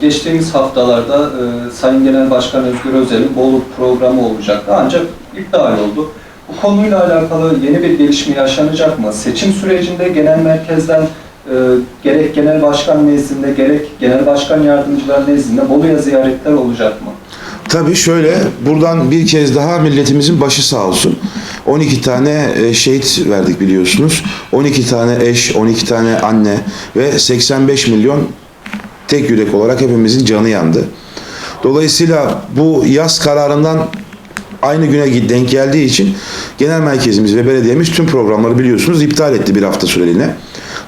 Geçtiğimiz haftalarda e, Sayın Genel Başkan Özgür Özel'in Bolu programı olacaktı ancak iptal oldu. Bu konuyla alakalı yeni bir gelişme yaşanacak mı? Seçim sürecinde genel merkezden e, gerek genel başkan nezdinde gerek genel başkan yardımcılar nezdinde Bolu'ya ziyaretler olacak mı? Tabii şöyle, buradan bir kez daha milletimizin başı sağ olsun. 12 tane e, şehit verdik biliyorsunuz. 12 tane eş, 12 tane anne ve 85 milyon tek yürek olarak hepimizin canı yandı. Dolayısıyla bu yaz kararından aynı güne denk geldiği için genel merkezimiz ve belediyemiz tüm programları biliyorsunuz iptal etti bir hafta süreliğine.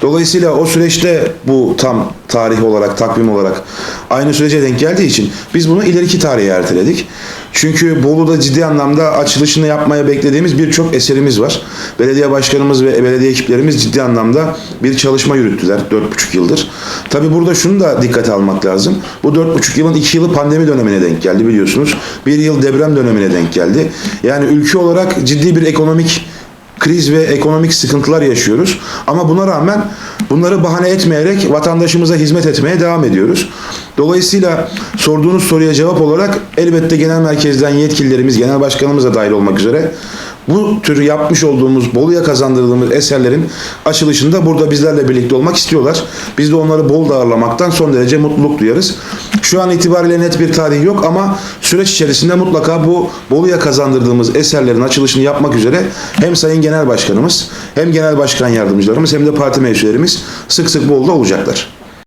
Dolayısıyla o süreçte bu tam tarih olarak, takvim olarak aynı sürece denk geldiği için biz bunu ileriki tarihe erteledik. Çünkü Bolu'da ciddi anlamda açılışını yapmaya beklediğimiz birçok eserimiz var. Belediye başkanımız ve belediye ekiplerimiz ciddi anlamda bir çalışma yürüttüler 4,5 yıldır. Tabi burada şunu da dikkate almak lazım. Bu 4,5 yılın 2 yılı pandemi dönemine denk geldi biliyorsunuz. Bir yıl deprem dönemine denk geldi. Yani ülke olarak ciddi bir ekonomik kriz ve ekonomik sıkıntılar yaşıyoruz. Ama buna rağmen bunları bahane etmeyerek vatandaşımıza hizmet etmeye devam ediyoruz. Dolayısıyla sorduğunuz soruya cevap olarak elbette genel merkezden yetkililerimiz, genel başkanımız da dahil olmak üzere bu tür yapmış olduğumuz, Bolu'ya kazandırdığımız eserlerin açılışında burada bizlerle birlikte olmak istiyorlar. Biz de onları bol ağırlamaktan son derece mutluluk duyarız. Şu an itibariyle net bir tarih yok ama süreç içerisinde mutlaka bu Bolu'ya kazandırdığımız eserlerin açılışını yapmak üzere hem Sayın Genel Başkanımız hem Genel Başkan Yardımcılarımız hem de parti meclislerimiz sık sık Bolu'da olacaklar.